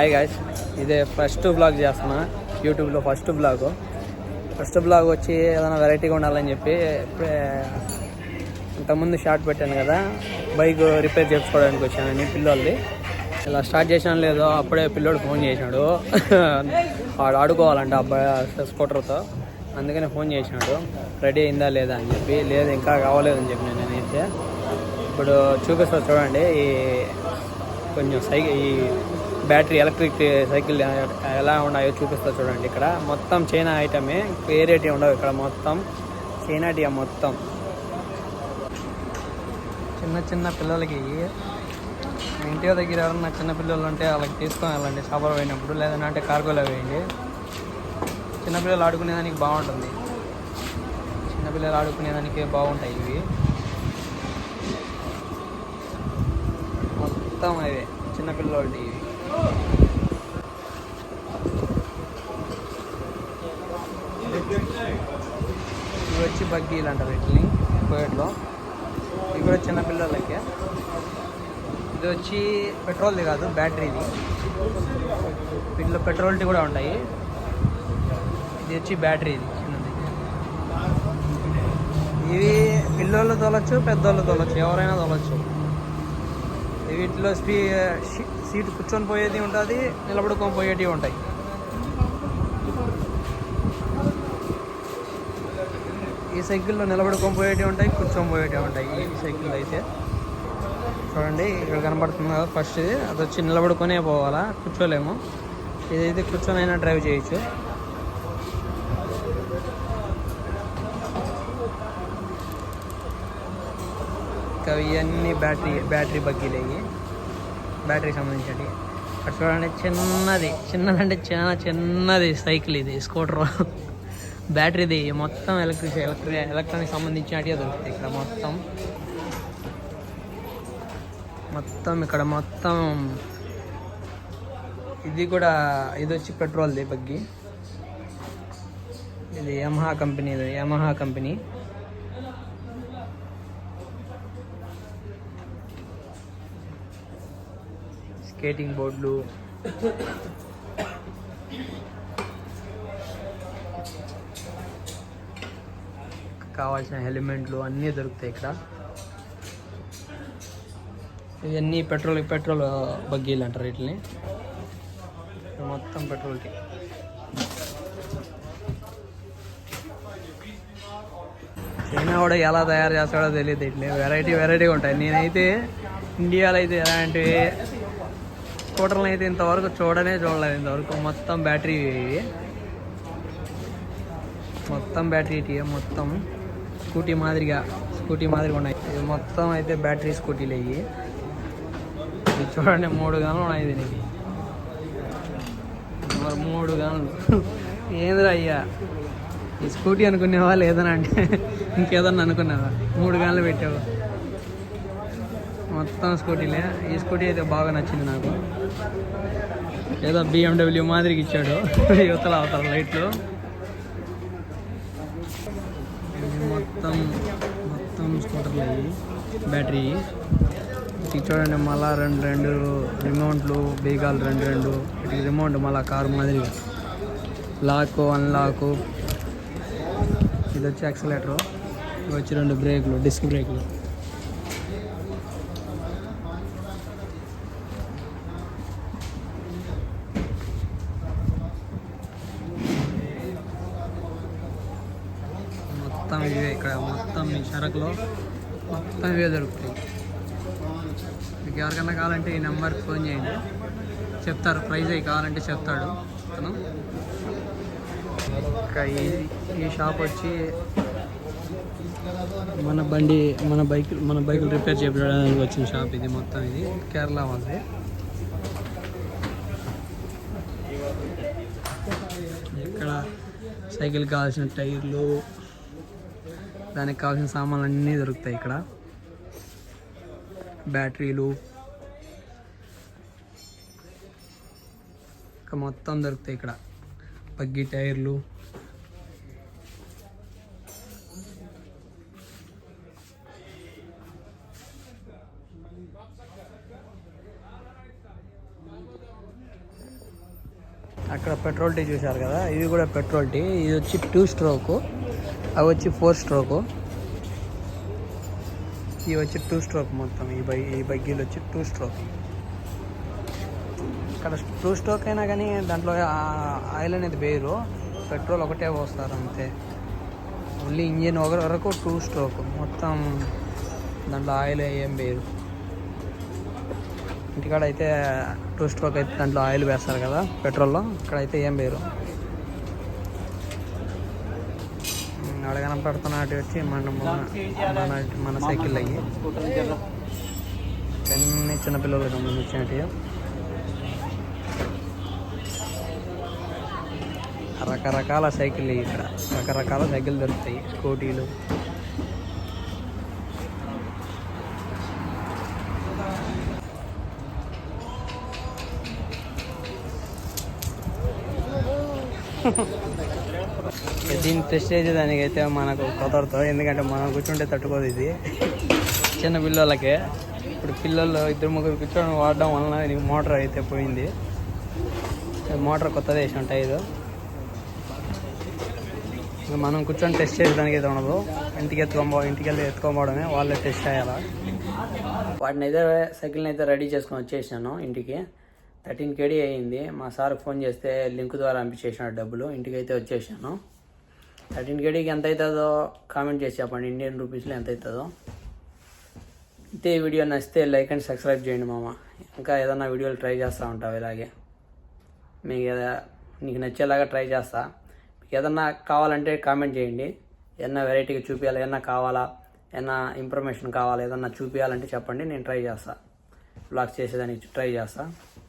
Hi guys ఇదే first blog చేస్తున్నా. యూట్యూబ్లో ఫస్ట్ బ్లాగ్ ఫస్ట్ బ్లాగ్ వచ్చి ఏదైనా వెరైటీగా ఉండాలని చెప్పి ఇప్పుడే ఇంతకుముందు షార్ట్ పెట్టాను కదా బైక్ రిపేర్ చేసుకోవడానికి వచ్చానని పిల్లోళ్ళది ఇలా స్టార్ట్ చేసాను లేదో అప్పుడే పిల్లోడు ఫోన్ చేసినాడు. వాడు ఆడుకోవాలంట అబ్బాయి స్కూటర్తో అందుకని ఫోన్ చేసినాడు. రెడీ అయిందా లేదా అని చెప్పి లేదు ఇంకా కావలేదని చెప్పి నేనైతే. ఇప్పుడు చూపిస్తా చూడండి ఈ కొంచెం సైకిల్ ఈ బ్యాటరీ ఎలక్ట్రిక్ సైకిల్ ఎలా ఉన్నాయో చూపిస్తా చూడండి ఇక్కడ. మొత్తం చైనా ఐటమే వేరేటివి ఉండవు ఇక్కడ మొత్తం. చైనాటియా మొత్తం. చిన్న చిన్న పిల్లలకి ఇంటి దగ్గర ఎవరన్నా చిన్న పిల్లలు ఉంటే వాళ్ళకి తీసుకొని వెళ్ళండి. చేపలు పోయినప్పుడు లేదంటే అంటే కార్గోలో వేయండి. చిన్నపిల్లలు ఆడుకునేదానికి బాగుంటుంది. చిన్నపిల్లలు ఆడుకునేదానికి బాగుంటాయి ఇవి. మొత్తం అవే చిన్నపిల్లలు ఇవి. ఇవి వచ్చి బగ్గీలు అంటారు వీటిని కోయట్లో. ఇవి కూడా చిన్నపిల్లలకే ఇది వచ్చి పెట్రోల్ది కాదు బ్యాటరీది. వీటిలో పెట్రోల్ది కూడా ఉంటాయి ఇది వచ్చి బ్యాటరీది చిన్నది. ఇవి పిల్లోళ్ళు తోలొచ్చు పెద్దోళ్ళు తోలొచ్చు ఎవరైనా తోలొచ్చు. వీటిలో స్పీ సీటు సీట్ కూర్చొని పోయేది ఉంటుంది నిలబడుకొని పోయేటివి ఉంటాయి. ఈ సైకిల్లో నిలబడుకొని పోయేటివి ఉంటాయి కూర్చొని పోయేటివి ఉంటాయి. ఈ సైకిల్ అయితే చూడండి ఇక్కడ కనబడుతుంది కదా ఫస్ట్ ఇది. అది వచ్చి నిలబడుకొనే పోవాలా కూర్చోలేము. ఇదైతే కూర్చొని అయినా డ్రైవ్ చేయొచ్చు. ఇంకా ఇవన్నీ బ్యాటరీ బ్యాటరీ బగ్గీలు బ్యాటరీ బ్యాటరీకి సంబంధించినవి. అక్కడ చూడండి చిన్నది చిన్నదంటే చాలా చిన్నది సైకిల్ ఇది స్కూటర్. బ్యాటరీది మొత్తం ఎలక్ట్రిక్ ఎలక్ట్రిక్ ఎలక్ట్రానిక్ సంబంధించినట్టుగా దొరుకుతాయి ఇక్కడ మొత్తం. మొత్తం ఇక్కడ మొత్తం ఇది కూడా ఇది వచ్చి పెట్రోల్ది బగ్గి. ఇది యమహా కంపెనీది యమహా కంపెనీ. స్కేటింగ్ బోర్డులు. కావాల్సిన హెల్మెట్లు అన్నీ దొరుకుతాయి ఇక్కడ. ఇవన్నీ పెట్రోల్ పెట్రోల్ బగ్గీలు అంటారు వీటిని. మొత్తం పెట్రోల్కి. చైనా కూడా ఎలా తయారు చేస్తాడో తెలియదు వీటిని. వెరైటీ వెరైటీగా ఉంటాయి. నేనైతే ఇండియాలో అయితే ఎలాంటివి స్కూటర్లు అయితే ఇంతవరకు చూడనే చూడలేదు ఇంతవరకు. మొత్తం బ్యాటరీ మొత్తం బ్యాటరీ మొత్తం. స్కూటీ మాదిరిగా స్కూటీ మాదిరిగా ఉన్నాయి. ఇది మొత్తం అయితే బ్యాటరీ స్కూటీలు అయ్యి ఇది చూడండి మూడు గనులు ఉన్నాయి దీనికి. మరి మూడు గనులు. ఏందిరా అయ్యా? ఈ స్కూటీ అనుకునేవా లేదని అంటే ఇంకేదన్నా అనుకున్నావా? మూడు గనులు పెట్టావు. మొత్తం స్కూటీలే. ఈ స్కూటీ అయితే బాగా నచ్చింది నాకు. ఏదో బిఎండబ్ల్యూ మాదిరికి ఇచ్చాడు. యువతల అవతల లైట్లు. మొత్తం మొత్తం స్కూటర్లు అయ్యి బ్యాటరీ. ఇది చూడండి మళ్ళా రెండు రెండు రిమోట్లు బీగాలు రెండు రెండు. రిమోట్ మళ్ళా కారు మాదిరి లాక్ అన్లాక్ ఇది వచ్చి యాక్సిలేటరు ఇవి వచ్చి రెండు బ్రేకులు డిస్క్ బ్రేకులు మొత్తం ఇవే ఇక్కడ మొత్తం ఈ సరకులో మొత్తం ఇవే దొరుకుతాయి. మీకు ఎవరికైనా కావాలంటే ఈ నెంబర్కి ఫోన్ చేయండి. చెప్తారు ప్రైజ్ అవి కావాలంటే చెప్తాడు. అతను ఇంకా ఈ ఈ షాప్ వచ్చి మన బండి మన బైక్ మన బైకులు రిపేర్ చేయడానికి వచ్చిన షాప్ ఇది మొత్తం ఇది. కేరళ వాళ్ళది. ఇక్కడ సైకిల్ కావాల్సిన టైర్లు దానికి కావాల్సిన సామాన్లు అన్నీ దొరుకుతాయి ఇక్కడ. బ్యాటరీలు. ఇంకా మొత్తం దొరుకుతాయి ఇక్కడ. బగ్గి టైర్లు. అక్కడ పెట్రోల్ టీ చూశారు కదా? ఇది కూడా పెట్రోల్ టీ. ఇది వచ్చి టూ స్ట్రోక్. అవి వచ్చి ఫోర్ స్ట్రోక్. ఇవి వచ్చి టూ స్ట్రోక్ మొత్తం. ఈ బై ఈ బగ్గీలు వచ్చి టూ స్ట్రోక్. ఇక్కడ టూ స్ట్రోక్ అయినా కానీ దాంట్లో ఆయిల్ అనేది వేరు. పెట్రోల్ ఒకటే పోస్తారు అంతే. ఓన్లీ ఇంజిన్ ఒక వరకు టూ స్ట్రోక్. మొత్తం దాంట్లో ఆయిల్ ఏం వేరు. ఇంటికాడ అయితే టూ స్ట్రోక్ అయితే దాంట్లో ఆయిల్ వేస్తారు కదా పెట్రోల్లో. ఇక్కడైతే ఏం వేరు. ఆడ కనపడుతున్నటి వచ్చి మన మన మన సైకిల్ అయ్యి. అన్ని చిన్నపిల్లలకు సంబంధించినవి రకరకాల సైకిల్ ఇక్కడ. రకరకాల సైకిల్ దొరుకుతాయి. స్కూటీలు. దీన్ని టెస్ట్ చేసేదానికి అయితే మనకు కుదరదు. ఎందుకంటే మనం కూర్చుంటే తట్టుకోదు ఇది. చిన్న పిల్లలకే. ఇప్పుడు పిల్లలు ఇద్దరు ముగ్గురు కూర్చొని వాడడం వలన దీనికి మోటార్ అయితే పోయింది. మోటార్ కొత్తది వేసి ఉంటాయి ఇది. మనం కూర్చొని టెస్ట్ చేయడానికి అయితే ఉండదు. ఇంటికి ఎత్తుకోబో ఇంటికి వెళ్ళి ఎత్తుకోపోవడమే వాళ్ళే టెస్ట్ చేయాలా. వాటిని అయితే సైకిల్ని అయితే రెడీ చేసుకొని వచ్చేసాను ఇంటికి. థర్టీన్ కేడీ అయ్యింది మా సార్ ఫోన్ చేస్తే లింక్ ద్వారా పంపించేసినాడు డబ్బులు. ఇంటికి అయితే వచ్చేసాను థర్టీన్ కేడీకి ఎంత అవుతుందో కామెంట్ చేసి చెప్పండి. ఇండియన్ రూపీస్లో ఎంత అవుతుందో. అయితే ఈ వీడియో నచ్చితే లైక్ అండ్ సబ్స్క్రైబ్ చేయండి మామ. ఇంకా ఏదైనా వీడియోలు ట్రై చేస్తూ ఉంటావు ఇలాగే. మీకు ఏదా- నీకు నచ్చేలాగా ట్రై చేస్తా. మీకు ఏదన్నా కావాలంటే కామెంట్ చేయండి. ఏదన్నా వెరైటీగా చూపించాలి ఏదన్నా కావాలా ఏదన్నా ఇన్ఫర్మేషన్ కావాలా ఏదన్నా చూపించాలంటే చెప్పండి. నేను ట్రై చేస్తా. బ్లాగ్స్ చేసేదానికి ట్రై చేస్తాను